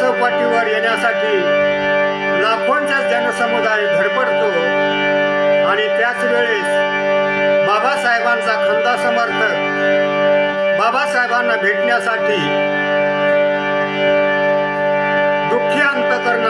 चौपाटीवर येण्यासाठी लाखोंचा जनसमुदाय धडपडतो. आणि त्याच वेळेस बाबासाहेबांचा खंदा समर्थक बाबासाहेबांना भेटण्यासाठी दुःखी अंतकरण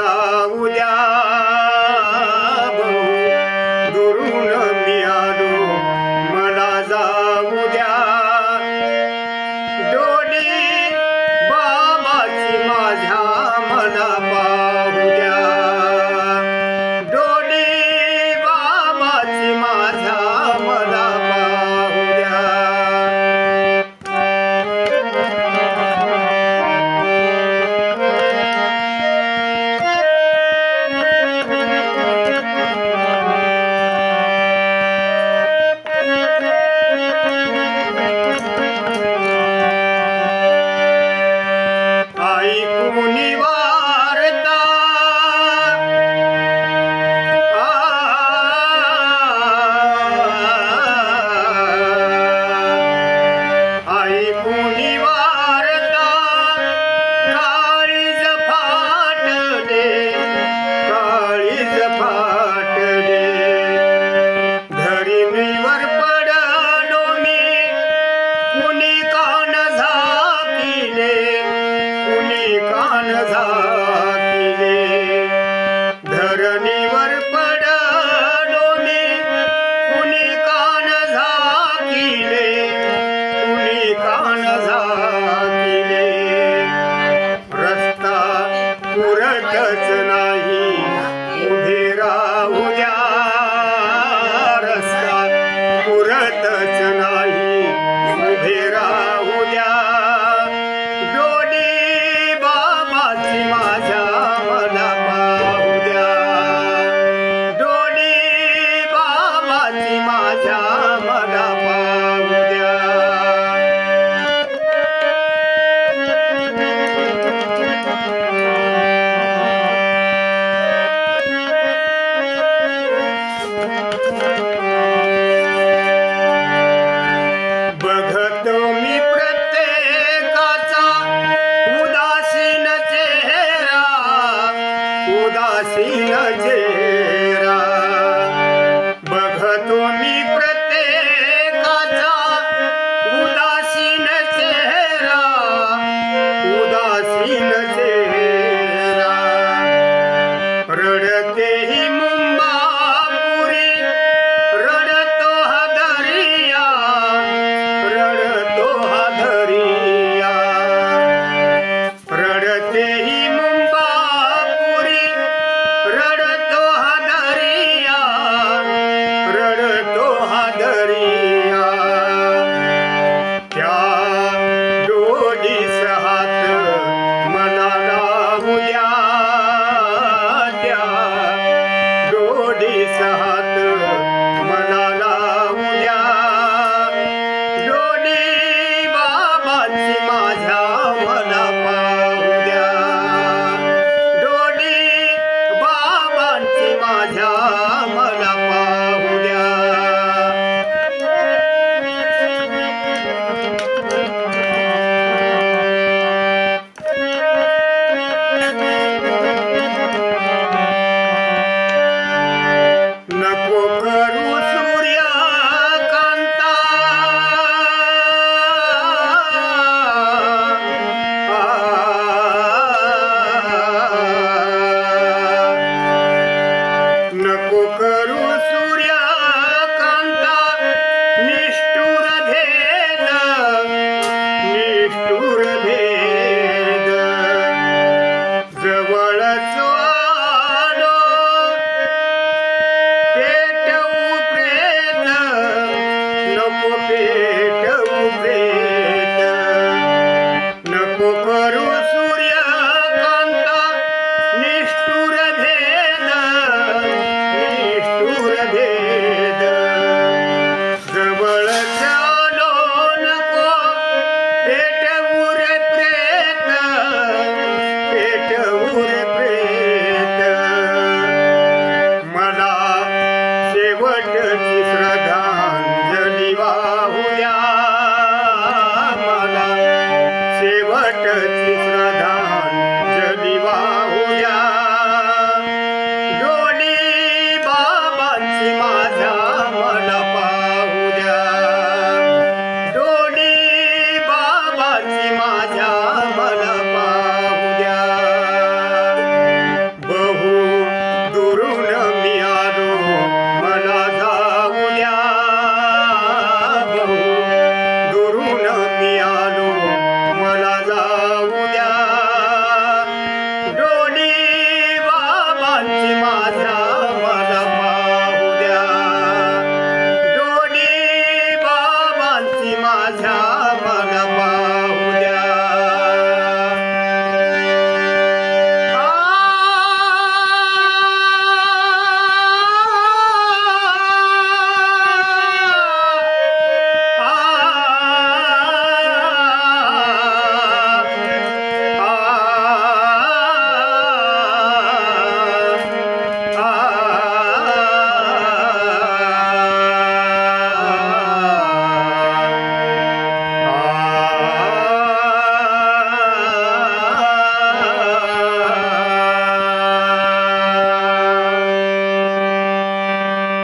da mulher. 자.